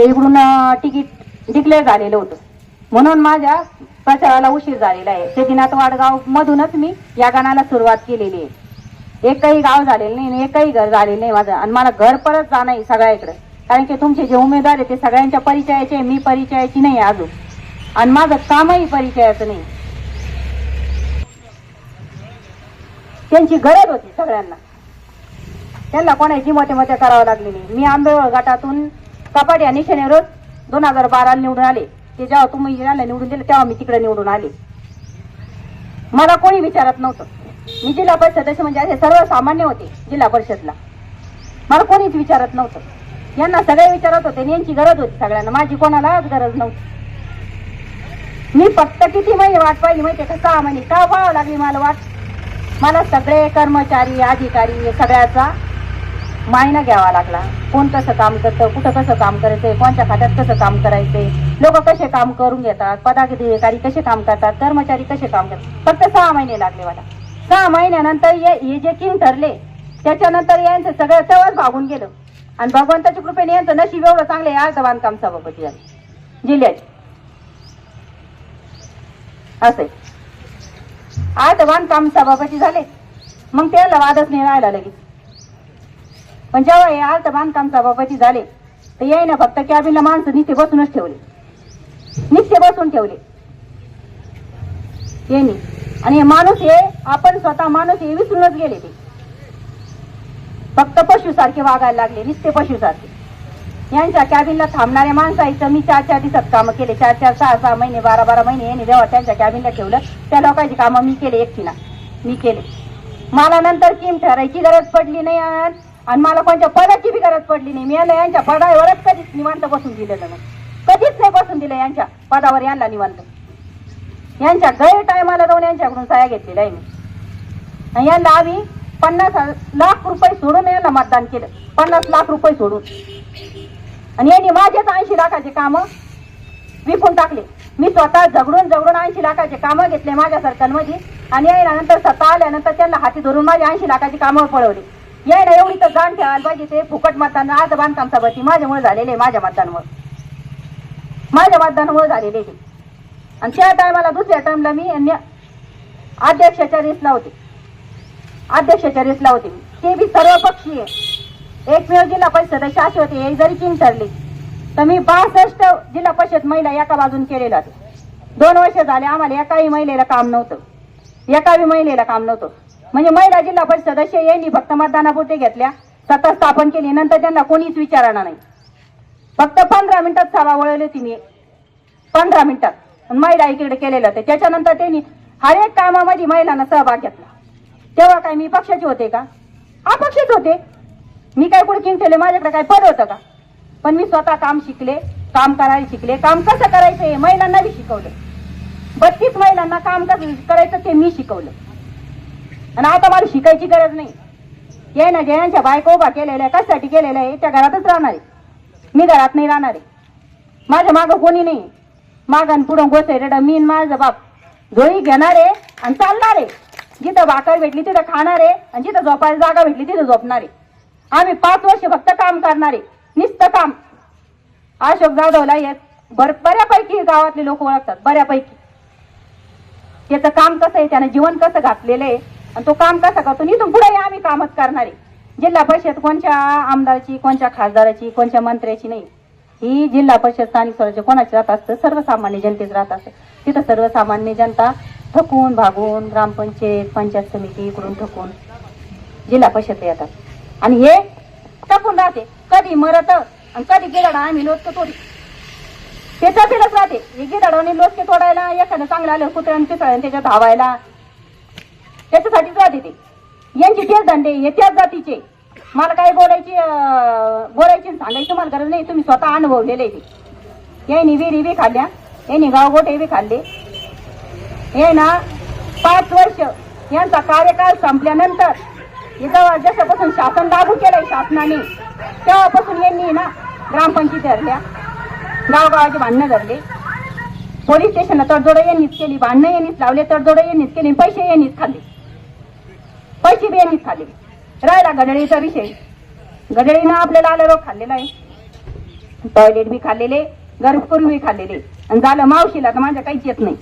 म्हणजे इकडून ticket declare झालेलं होतं. म्हणून माझ्या प्रचाराला उशीर झालेला आहे. शेतीनाथ वाडगाव मधूनच मी या गाण्याला सुरुवात केलेली आहे. एकही गाव झालेलं नाही एकही घर झालेलं नाही माझं. आणि मला घर परत जाणं आहे सगळ्याकडे. कारण की तुमचे जे उमेदवार आहे ते सगळ्यांच्या परिचयाचे मी परिचयाची नाही अजून. आणि माझं कामही परिचयाचं नाही. त्यांची गरज होती सगळ्यांना. त्यांना कोणाची मोठे मोठे करावं लागले नाही मी आंबेवळ गटातून कपाट या निशाने दोन हजार बाराला निवडून आले. ते जेव्हा तुम्ही जिल्ह्याला निवडून दिले तेव्हा मी तिकडे निवडून आले. मला कोणी विचारत नव्हतं. मी जिल्हा परिषद सदस्य म्हणजे असे सर्वसामान्य होते जिल्हा परिषदला. मला कोणीच विचारत नव्हतं. यांना सगळे विचारत होते यांची गरज होती सगळ्यांना. माझी कोणालाच गरज नव्हती. मी फक्त किती महिने वाट पाहिली माहिती का? सहा महिने. का पाहावं लागली मला वाट? मला सगळे कर्मचारी अधिकारी सगळ्याचा मायना घ्यावा लागला. कोण कसं काम करतं कुठं कसं काम करायचंय कोणत्या खात्यात कसं काम करायचंय? लोक कसे काम करून घेतात पदाधिकारी कसे काम करतात कर्मचारी कसे काम करतात? फक्त सहा महिने लागले मला. सहा महिन्यानंतर हे हे जे किंग ठरले त्याच्यानंतर यांचं सगळं तेव्हाच भागून गेलं. आणि भगवंताच्या कृपेने यांचं नशीब एवढं चांगलं आज बांधकाम सभापती झाले जिल्ह्याचे. असे आज बांधकाम सभापती झाले. मग त्याला वादच नाही राहिला लगेच. पण जेव्हा हे आज बांधकाम सभापती झाले तर येईना ना फक्त कॅबिनला माणसं नित्य बसूनच ठेवले. नित्य बसून ठेवले. यांनी. आणि हे माणूस हे आपण स्वतः माणूस हे विसरूनच गेले ते. फक्त पशुसारखे वागायला लागले नित्य पशुसारखे. यांच्या कॅबिनला थांबणाऱ्या माणसाचं मी चार चार दिवसात कामं केले. चार चार सहा सहा महिने बारा बारा महिने यांनी जेव्हा त्यांच्या कॅबिनला ठेवलं त्या लोकांची कामं मी केले एकटीना. मी केले. मला नंतर किम ठरायची गरज पडली नाही आणि मला कोणत्या पदाची बी गरज पडली नाही. मी यांना यांच्या पदावरच कधीच निवांत बसून दिलेलं नाही. कधीच नाही बसून दिलं यांच्या पदावर यांना निवांत. यांच्या गैर टायमाला जाऊन यांच्याकडून सह्या घेतलेल्या आहे मी. आणि यांना आम्ही पन्नास लाख रुपये सोडून यांना मतदान केलं. पन्नास लाख रुपये सोडून. आणि यांनी माझेच ऐंशी लाखाचे कामं विकून टाकले. मी स्वतः झगडून झगडून ऐंशी लाखाचे कामं घेतले माझ्या सर्कलमध्ये आणि यानंतर नंतर सत्ता आल्यानंतर त्यांना हाती धरून माझे ऐंशी लाखाची कामं पळवली. यायला एवढी तर जाण ठेवायला पाहिजे ते फुकट मतदान आज बांधकाम सभापती माझ्यामुळे झालेले माझ्या मतदानामुळे माझ्या मतदानामुळे झालेले ते आणि त्या टायमाला दुसऱ्या टाइमला मी अध्यक्षाच्या रेसला होते. अध्यक्षाच्या रेसला होते ते बी सर्व पक्षीय एकमेव जिल्हा परिषद सदस्य असे होते हे जरी किंग ठरले तर मी बासष्ट जिल्हा परिषद महिला एका बाजून केलेल्या होते दोन वर्ष झाले आम्हाला एकाही महिलेला काम नव्हतं. एकाही महिलेला काम नव्हतं. म्हणजे महिला जिल्हा परिषद सदस्य यांनी फक्त मतदानापुरते घेतल्या. सत्ता स्थापन केली नंतर त्यांना कोणीच विचारणार नाही. फक्त पंधरा मिनिटात सभा वळवली होती मी. पंधरा मिनिटात. महिला इकडे केलेलं होतं. त्याच्यानंतर त्यांनी हर एक कामामध्ये महिलांना सहभाग घेतला. तेव्हा काय मी पक्षाचे होते का? अपक्षच होते. मी काय कुठे किंग ठेवले? माझ्याकडे काय पद होतं का? पण मी स्वतः काम शिकले काम करायला शिकले. काम कसं करायचं हे महिलांना बी शिकवलं. बत्तीस महिलांना काम कसं करायचं ते मी शिकवलं. आणि आता मला शिकायची गरज नाही. ये ना जयांच्या बायको उभा केलेल्या आहे कशासाठी केलेल्या आहे? त्या घरातच राहणार आहे. मी घरात नाही राहणार आहे. माझ्या मागं कोणी नाही. मागं पुढं गोसे रेड. मी माझं माझा बाप झोळी घेणार आहे आणि चालणार आहे. जिथं भाकर भेटली तिथं खाणार आहे आणि जिथं झोपायला जागा भेटली तिथं झोपणार आहे. आम्ही पाच वर्ष फक्त काम करणार आहे. नुसतं काम. अशोक जाधवला येत बर बऱ्यापैकी गावातले लोक ओळखतात. बऱ्यापैकी. त्याचं काम कसं आहे? त्यानं जीवन कसं घातलेलं आहे? आणि तो काम कसा करतो? आणि इथून पुढे आम्ही कामच करणारे जिल्हा परिषद कोणच्या आमदाराची कोणत्या खासदाराची कोणत्या मंत्र्याची नाही. ही जिल्हा परिषद स्थानिक स्वराज्य कोणाची राहत असतं? सर्वसामान्य जनतेच राहत असतं. तिथं सर्वसामान्य जनता थकून भागून ग्रामपंचायत पंचायत समिती इकडून थकून जिल्हा परिषद येतात. आणि हे टपून राहते. कधी मरत आणि कधी गेला आम्ही लोक तोडी. ते तसेलच राहते. हे गिराडाने लोटके तोडायला एखादं चांगलं आलं कुत्र्याने पिसळ्याने त्याच्यात धावायला त्याच्यासाठी जात येते यांची तेच धंदे हे त्याच जातीचे. मला काही बोलायची बोलायची सांगायची तुम्हाला गरज नाही तुम्ही स्वतः अनुभवलेले ते. यांनी विहिरी बी खाल्ल्या यांनी गावगोटे बी खाल्ले. हे ना पाच वर्ष यांचा कार्यकाळ संपल्यानंतर हे जेव्हा जशापासून शासन लागू केलंय शासनाने तेव्हापासून यांनी ना ग्रामपंचायती धरल्या. गावगावाचे भांडणं धरले. पोलीस स्टेशनला तडजोडं यांनीच केली भांडणं यांनीच लावले तडजोडं यांनीच केली पैसे यांनीच खाल्ले. पैसे बी खाल्ले. राहिला गडळीचा विषय. गडळीनं आपल्याला आलं रोग खाल्लेला आहे. टॉयलेट बी खाल्लेले गर्भपूर्वी खाल्लेले. आणि झालं मावशीला तर माझ्या काहीच येत नाही.